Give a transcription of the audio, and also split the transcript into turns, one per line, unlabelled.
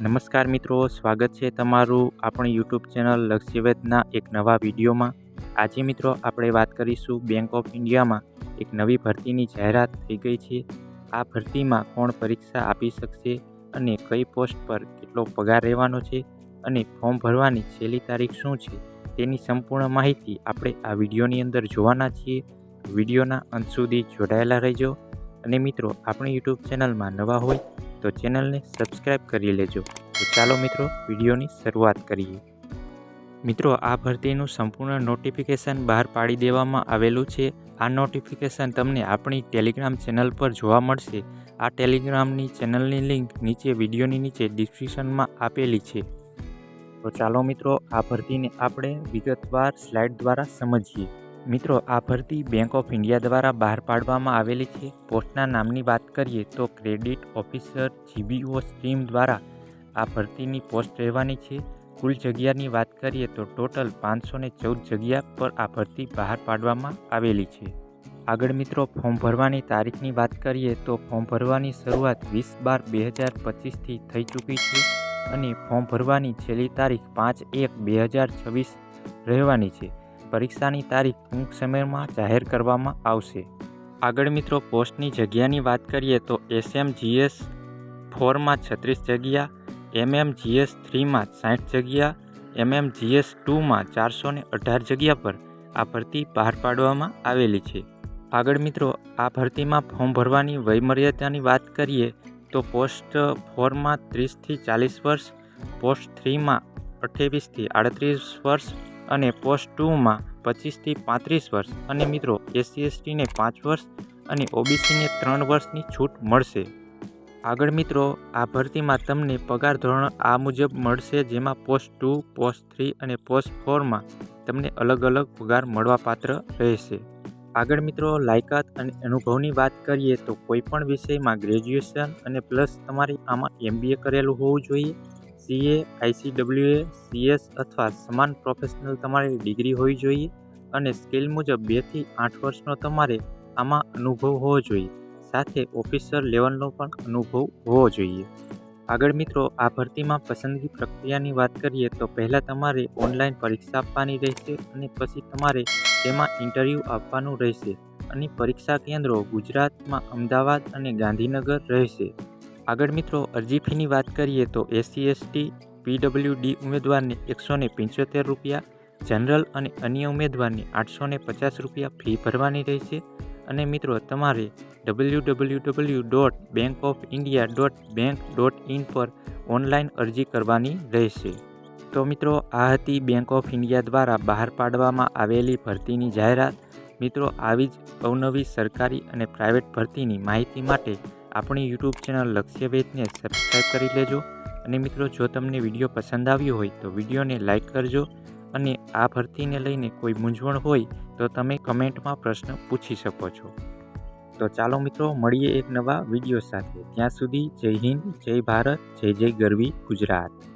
નમસ્કાર મિત્રો, સ્વાગત છે તમારું આપણી યુટ્યુબ ચેનલ લક્ષ્યવેદના એક નવા વિડીયોમાં. આજે મિત્રો આપણે વાત કરીશું બેંક ઓફ ઇન્ડિયામાં એક નવી ભરતીની જાહેરાત થઈ ગઈ છે. આ ભરતીમાં કોણ પરીક્ષા આપી શકશે અને કઈ પોસ્ટ પર કેટલો પગાર રહેવાનો છે અને ફોર્મ ભરવાની છેલ્લી તારીખ શું છે તેની સંપૂર્ણ માહિતી આપણે આ વિડીયોની અંદર જોવાના છીએ. વિડીયોના અંત સુધી જોડાયેલા રહેજો. અને મિત્રો, આપણી યુટ્યુબ ચેનલમાં નવા હોય તો ચેનલને સબસ્ક્રાઈબ કરી લેજો. તો ચાલો મિત્રો, વિડીયોની શરૂઆત કરીએ. મિત્રો, આ ભરતીનું સંપૂર્ણ નોટિફિકેશન બહાર પાડી દેવામાં આવેલું છે. આ નોટિફિકેશન તમને આપણી ટેલિગ્રામ ચેનલ પર જોવા મળશે. આ ટેલિગ્રામની ચેનલની લિંક નીચે વિડીયોની નીચે ડિસ્ક્રિપ્શનમાં આપેલી છે. તો ચાલો મિત્રો, આ ભરતીને આપણે વિગતવાર સ્લાઇડ દ્વારા સમજીએ. મિત્રો, આ ભરતી બેંક ઓફ ઇન્ડિયા દ્વારા બહાર પાડવામાં આવેલી છે. પોસ્ટના નામની વાત કરીએ તો ક્રેડિટ ઓફિસર જીબીઓ સ્ટ્રીમ દ્વારા આ ભરતીની પોસ્ટ રહેવાની છે. કુલ જગ્યાની વાત કરીએ તો ટોટલ પાંચસો ને ચૌદ જગ્યા પર આ ભરતી બહાર પાડવામાં આવેલી છે. આગળ મિત્રો, ફોર્મ ભરવાની તારીખની વાત કરીએ તો ફોર્મ ભરવાની શરૂઆત વીસ બાર બે હજાર પચીસથી થઈ ચૂકી છે અને ફોર્મ ભરવાની છેલ્લી તારીખ પાંચ એક બે હજાર છવ્વીસ રહેવાની છે. પરીક્ષાની તારીખ ટૂંક સમયમાં જાહેર કરવામાં આવશે. આગળ મિત્રો, પોસ્ટની જગ્યાની વાત કરીએ તો એસએમજીએસ ફોરમાં છત્રીસ જગ્યા, એમએમજીએસ થ્રીમાં સાઠ જગ્યા, એમએમજીએસ ટુમાં ચારસો ને અઢાર જગ્યા પર આ ભરતી બહાર પાડવામાં આવેલી છે. આગળ મિત્રો, આ ભરતીમાં ફોર્મ ભરવાની વયમર્યાદાની વાત કરીએ તો પોસ્ટ ફોરમાં ત્રીસથી ચાલીસ વર્ષ, પોસ્ટ થ્રીમાં અઠ્યાવીસથી આડત્રીસ વર્ષ અને પોસ્ટ ટુમાં પચીસથી પાંત્રીસ વર્ષ. અને મિત્રો એસસી એસટીને પાંચ વર્ષ અને ઓબીસીને ત્રણ વર્ષની છૂટ મળશે. આગળ મિત્રો, આ ભરતીમાં તમને પગાર ધોરણ આ મુજબ મળશે, જેમાં પોસ્ટ ટુ પોસ્ટ થ્રી અને પોસ્ટ ફોરમાં તમને અલગ અલગ પગાર મળવાપાત્ર રહેશે. આગળ મિત્રો, લાયકાત અને અનુભવની વાત કરીએ તો કોઈપણ વિષયમાં ગ્રેજ્યુએશન અને પ્લસ તમારે આમાં એમબીએ કરેલું હોવું જોઈએ. સીએ આઈસીડબ્લ્યુએ સીએસ અથવા સમાન પ્રોફેશનલ તમારી ડિગ્રી હોવી જોઈએ અને સ્કિલ મુજબ બેથી આઠ વર્ષનો તમારે આમાં અનુભવ હોવો જોઈએ. સાથે ઓફિસર લેવલનો પણ અનુભવ હોવો જોઈએ. આગળ મિત્રો, આ ભરતીમાં પસંદગી પ્રક્રિયાની વાત કરીએ તો પહેલાં તમારે ઓનલાઈન પરીક્ષા આપવાની રહેશે અને પછી તમારે તેમાં ઇન્ટરવ્યૂ આપવાનું રહેશે. અને પરીક્ષા કેન્દ્રો ગુજરાતમાં અમદાવાદ અને ગાંધીનગર રહેશે. આગળ મિત્રો, અરજી ફીની વાત કરીએ તો એસસી એસટી પીડબ્લ્યુડી ઉમેદવારને એકસો ને પંચોતેર રૂપિયા, જનરલ અને અન્ય ઉમેદવારને આઠસો ને પચાસ રૂપિયા ફી ભરવાની રહેશે. અને મિત્રો, તમારે W W W dot bank of India dot bank dot in પર ઓનલાઈન અરજી કરવાની રહેશે. તો મિત્રો, આ હતી બેંક ઓફ ઇન્ડિયા દ્વારા બહાર પાડવામાં આવેલી ભરતીની જાહેરાત. મિત્રો, આવી જ અવનવી સરકારી અને પ્રાઇવેટ ભરતીની માહિતી માટે આપણી યુટ્યુબ ચેનલ લક્ષ્યભેદને સબસ્ક્રાઈબ કરી લેજો. અને મિત્રો, જો તમને વીડિયો પસંદ આવ્યો હોય, તો વિડીયોને લાઇક કરજો. અને આ ભરતીને લઈને કોઈ મૂંઝવણ હોય, તો તમે કમેન્ટમાં પ્રશ્ન પૂછી શકો છો. તો ચાલો મિત્રો, મળીએ એક નવા વીડિયો સાથે. ત્યાં સુધી જય હિન્દ, જય ભારત, જય જય ગરવી ગુજરાત.